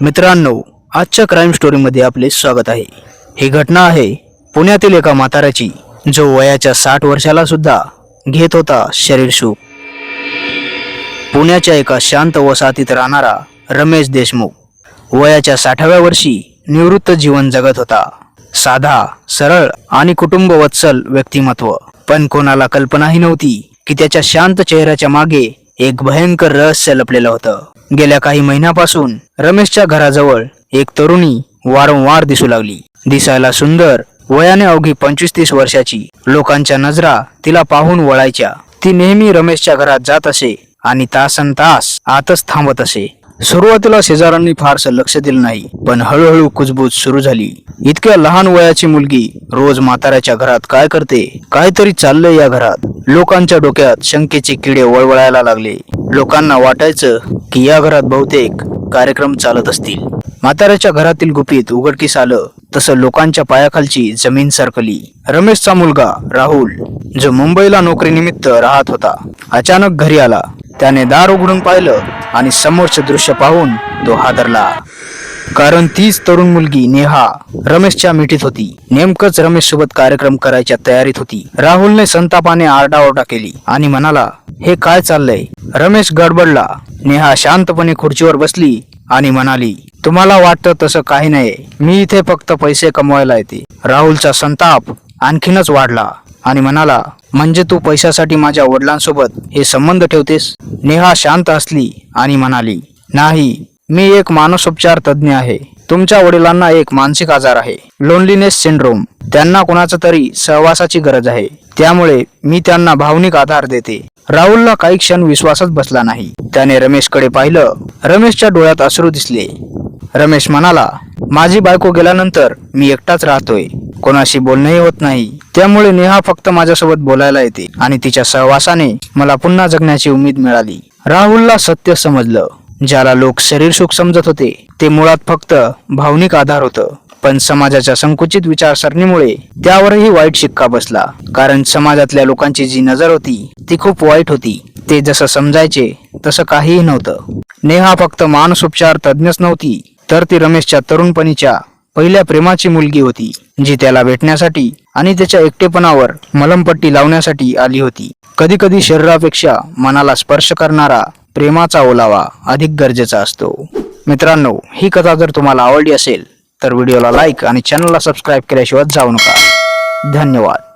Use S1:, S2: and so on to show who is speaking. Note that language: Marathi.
S1: मित्रांनो आजच्या क्राईम स्टोरीमध्ये आपले स्वागत आहे. ही घटना आहे पुण्यातील एका म्हाताऱ्याची जो वयाच्या साठ वर्षाला सुद्धा घेत होता शरीर सुख पुण्याच्या एका शांत वसाहतीत राहणारा रमेश देशमुख वयाच्या साठाव्या वर्षी निवृत्त जीवन जगत होता. साधा सरळ आणि कुटुंब वत्सल व्यक्तिमत्व. पण कोणाला कल्पनाही नव्हती की त्याच्या शांत चेहऱ्याच्या मागे एक भयंकर रहस्य लपलेलं होतं. गेल्या काही महिन्यापासून रमेशच्या घराजवळ एक तरुणी वारंवार दिसू लागली. दिसायला सुंदर वयाने अवघी पंचवीस तीस वर्षाची. लोकांच्या नजरा तिला पाहून वळायच्या. ती नेहमी रमेशच्या घरात जात असे आणि तासन तास आतच थांबत असे. सुरुवातीला शेजाऱ्यांनी फारसं लक्ष दिलं नाही पण हळूहळू कुजबूज सुरू झाली. इतक्या लहान वयाची मुलगी रोज म्हाताऱ्याच्या घरात काय करते काहीतरी चाललंय या घरात. लोकांच्या डोक्यात शंकेचे किडे वळवळायला लागले. लोकांना वाटायचं की या घरात बहुतेक कार्यक्रम चालत असतील. म्हाताऱ्याच्या घरातील गुपित उघडकीस आलं तसं लोकांच्या पायाखालची जमीन सरकली. रमेशचा मुलगा राहुल जो मुंबईला नोकरीनिमित्त राहत होता अचानक घरी आला. त्याने दार उघडून पाहिलं आणि समोरचे दृश्य पाहून तो हादरला. कारण तीच तरुण मुलगी नेहा रमेशच्या मिठीत होती. नेमकंच रमेश सोबत कार्यक्रम करायच्या तयारीत होती. राहुलने संतापाने आरडाओरडा केली आणि म्हणाला हे काय चाललंय? रमेश गडबडला. नेहा शांतपणे खुर्चीवर बसली आणि म्हणाली तुम्हाला वाटतं तसं काही नाही. मी इथे फक्त पैसे कमवायला येते. राहुलचा संताप आणखीनच वाढला आणि म्हणाला म्हणजे तू पैशासाठी माझ्या वडिलांसोबत हे संबंध ठेवतेस? नेहा शांत असली आणि म्हणाली नाही मी एक मानसोपचार तज्ज्ञ आहे. तुमच्या वडिलांना एक मानसिक आजार आहे. लोनलीनेस सिंड्रोम त्यांना कोणाचा तरी सहवासाची गरज आहे. त्यामुळे मी त्यांना भावनिक आधार देते. राहुलला काही क्षण विश्वासच बसला नाही. त्याने रमेशकडे पाहिलं. रमेशच्या डोळ्यात अश्रू दिसले. रमेश म्हणाला माझी बायको गेल्यानंतर मी एकटाच राहतोय. कोणाशी बोलणंही होत नाही. त्यामुळे नेहा फक्त माझ्यासोबत बोलायला येते आणि तिच्या सहवासाने मला पुन्हा जगण्याची उमेद मिळाली. राहुलला सत्य समजलं. ज्याला लोक शरीर सुख समजत होते ते मुळात फक्त भावनिक आधार होतं. पण समाजाच्या संकुचित विचारसरणीमुळे त्यावरही वाईट शिक्का बसला. कारण समाजातल्या लोकांची जी नजर होती ती खूप वाईट होती. ते जसं समजायचे तसं काहीही नव्हतं. नेहा फक्त मानसोपचार तज्ञच नव्हती तर ती रमेशच्या तरुणपणीच्या पहिल्या प्रेमाची मुलगी होती जी त्याला भेटण्यासाठी आणि त्याच्या एकटेपणावर मलमपट्टी लावण्यासाठी आली होती. कधी कधी शरीरापेक्षा मनाला स्पर्श करणारा प्रेमाचा ओलावा अधिक गरजेचा असतो. मित्रांनो ही कथा जर तुम्हाला आवडली असेल तर व्हिडिओला लाईक आणि चॅनलला सबस्क्राईब केल्याशिवाय जाऊ नका. धन्यवाद.